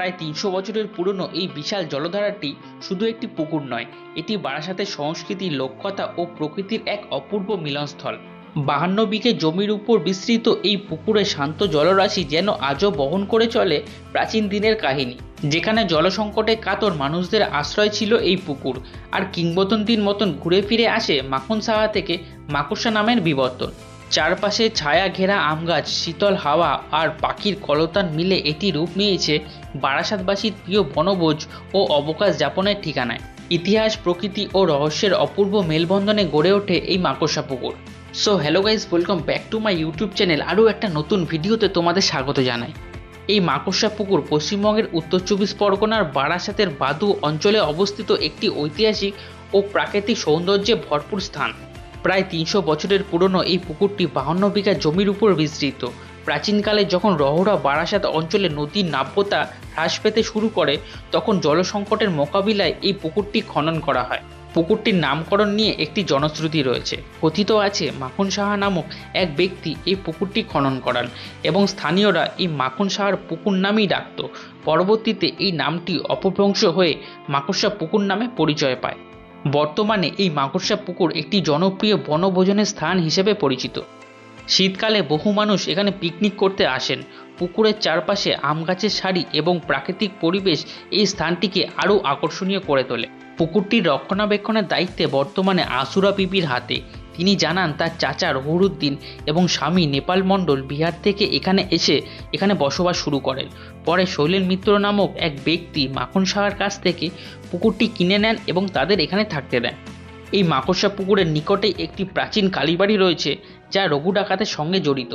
প্রায় তিনশো বছরের পুরনো এই বিশাল জলধারাটি শুধু একটি পুকুর নয়, এটি বারাসাতের সংস্কৃতি লক্ষ্যতা ও প্রকৃতির এক অপূর্ব মিলনস্থল। বাহান্ন বিঘে জমির উপর বিস্তৃত এই পুকুরে শান্ত জলরাশি যেন আজও বহন করে চলে প্রাচীন দিনের কাহিনী, যেখানে জলসংকটে কাতর মানুষদের আশ্রয় ছিল এই পুকুর আর কিংবদন্তির মতন ঘুরে ফিরে আসে মাখন সাহা থেকে মাকড়সা নামের বিবর্তন। চারপাশে ছায়া ঘেরা আম গাছ শীতল হাওয়া আর পাখির কলতান মিলে এটি রূপ নিয়েছে বারাসাতবাসীর প্রিয় বনভোজ ও অবকাশ যাপনের ঠিকানায়। ইতিহাস, প্রকৃতি ও রহস্যের অপূর্ব মেলবন্ধনে গড়ে ওঠে এই মাকড়সা পুকুর। So hello guys welcome back to my YouTube channel আরও একটা নতুন ভিডিওতে তোমাদের স্বাগত জানাই। এই মাকড়সা পুকুর পশ্চিমবঙ্গের উত্তর চব্বিশ পরগনার বারাসাতের বাদু অঞ্চলে অবস্থিত একটি ঐতিহাসিক ও প্রাকৃতিক সৌন্দর্যে ভরপুর স্থান। প্রায় তিনশো বছরের পুরনো এই পুকুরটি বাহান্ন বিঘা জমির উপর বিস্তৃত। প্রাচীনকালে যখন রহরা বারাসাত অঞ্চলে নদীর নাব্যতা হ্রাস পেতে শুরু করে, তখন জলসংকটের মোকাবিলায় এই পুকুরটি খনন করা হয়। পুকুরটির নামকরণ নিয়ে একটি জনশ্রুতি রয়েছে। কথিত আছে, মাখন সাহা নামক এক ব্যক্তি এই পুকুরটি খনন করান এবং স্থানীয়রা এই মাখন সাহার পুকুর নামেই ডাকত। পরবর্তীতে এই নামটি অপভ্রংশ হয়ে মাকড়সা পুকুর নামে পরিচয় পায়। বর্তমানে এই মাকড়সা পুকুর একটি জনপ্রিয় বনভোজনের স্থান হিসেবে পরিচিত। শীতকালে বহু মানুষ এখানে পিকনিক করতে আসেন। পুকুরের চারপাশে আম গাছের সারি এবং প্রাকৃতিক পরিবেশ এই স্থানটিকে আরও আকর্ষণীয় করে তোলে। পুকুরটির রক্ষণাবেক্ষণের দায়িত্বে বর্তমানে আসুরা পিপির হাতে। তিনি জানান, তার চাচা রহুরুদ্দিন এবং স্বামী নেপাল মণ্ডল বিহার থেকে এখানে এসে এখানে বসবাস শুরু করেন। পরে শৈলেন মিত্র নামক এক ব্যক্তি মাখন সাহার কাছ থেকে পুকুরটি কিনে নেন এবং তাদের এখানে থাকতে দেন। এই মাকড়সা পুকুরের নিকটে একটি প্রাচীন কালীবাড়ি রয়েছে, যা রঘু ডাকাতের সঙ্গে জড়িত।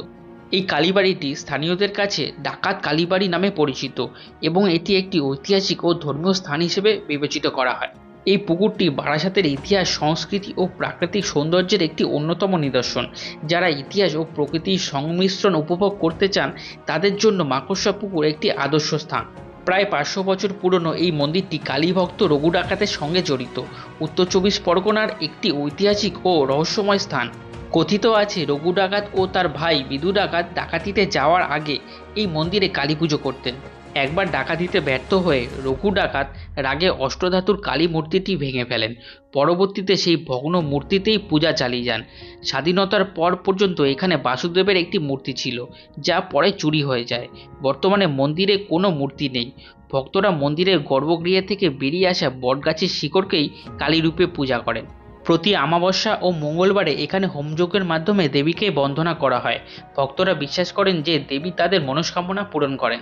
এই কালীবাড়িটি স্থানীয়দের কাছে ডাকাত কালীবাড়ি নামে পরিচিত এবং এটি একটি ঐতিহাসিক ও ধর্মীয় স্থান হিসেবে বিবেচিত করা হয়। এই পুকুরটি বারাসাতের ইতিহাস, সংস্কৃতি ও প্রাকৃতিক সৌন্দর্যের একটি অন্যতম নিদর্শন। যারা ইতিহাস ও প্রকৃতির সংমিশ্রণ উপভোগ করতে চান, তাদের জন্য মাকড়সা পুকুর একটি আদর্শ স্থান। প্রায় পাঁচশো বছর পুরনো এই মন্দিরটি কালীভক্ত রঘু ডাকাতের সঙ্গে জড়িত। উত্তর চব্বিশ পরগনার একটি ঐতিহাসিক ও রহস্যময় স্থান। কথিত আছে, রঘু ডাকাত ও তার ভাই বিদু ডাকাত ডাকাতিতে যাওয়ার আগে এই মন্দিরে কালী পুজো করতেন। একবার ডাকাতিতে ব্যর্থ হয়ে রঘু ডাকাত রাগে অষ্টধাতুর কালী মূর্তিটি ভেঙে ফেলেন। পরবর্তীতে সেই ভগ্ন মূর্তিতেই পূজা চালিয়ে যান। স্বাধীনতার পর পর্যন্ত এখানে বাসুদেবের একটি মূর্তি ছিল, যা পরে চুরি হয়ে যায়। বর্তমানে মন্দিরে কোনো মূর্তি নেই। ভক্তরা মন্দিরের গর্ভগৃহ থেকে বেরিয়ে আসা বটগাছের শিকড়কেই কালীরূপে পূজা করেন। প্রতি আমাবস্যা ও মঙ্গলবারে এখানে হোমযজ্ঞের মাধ্যমে দেবীকে বন্দনা করা হয়। ভক্তরা বিশ্বাস করেন যে দেবী তাদের মনস্কামনা পূরণ করেন।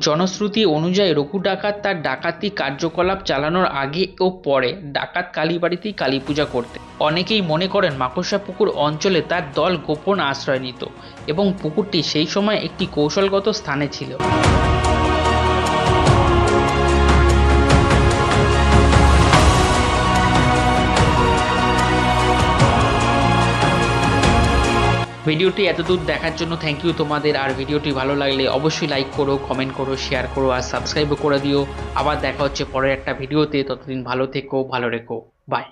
জনশ্রুতি অনুযায়ী রঘু ডাকাত তার ডাকাতি কার্যকলাপ চালানোর আগে ও পরে ডাকাত কালীবাড়িতেই কালী পূজা করতে অনেকেই মনে করেন মাকড়সা পুকুর অঞ্চলে তার দল গোপন আশ্রয় নিত এবং পুকুরটি সেই সময় একটি কৌশলগত স্থানে ছিল। ভিডিওটি এতদূর দেখার জন্য থ্যাংক ইউ তোমাদের। আর ভিডিওটি ভালো লাগলে অবশ্যই লাইক করো কমেন্ট করো শেয়ার করো, আর সাবস্ক্রাইবও করে দিও। আবার দেখা হচ্ছে পরের একটা ভিডিওতে। ততদিন ভালো থেকো, ভালো রেখো। বাই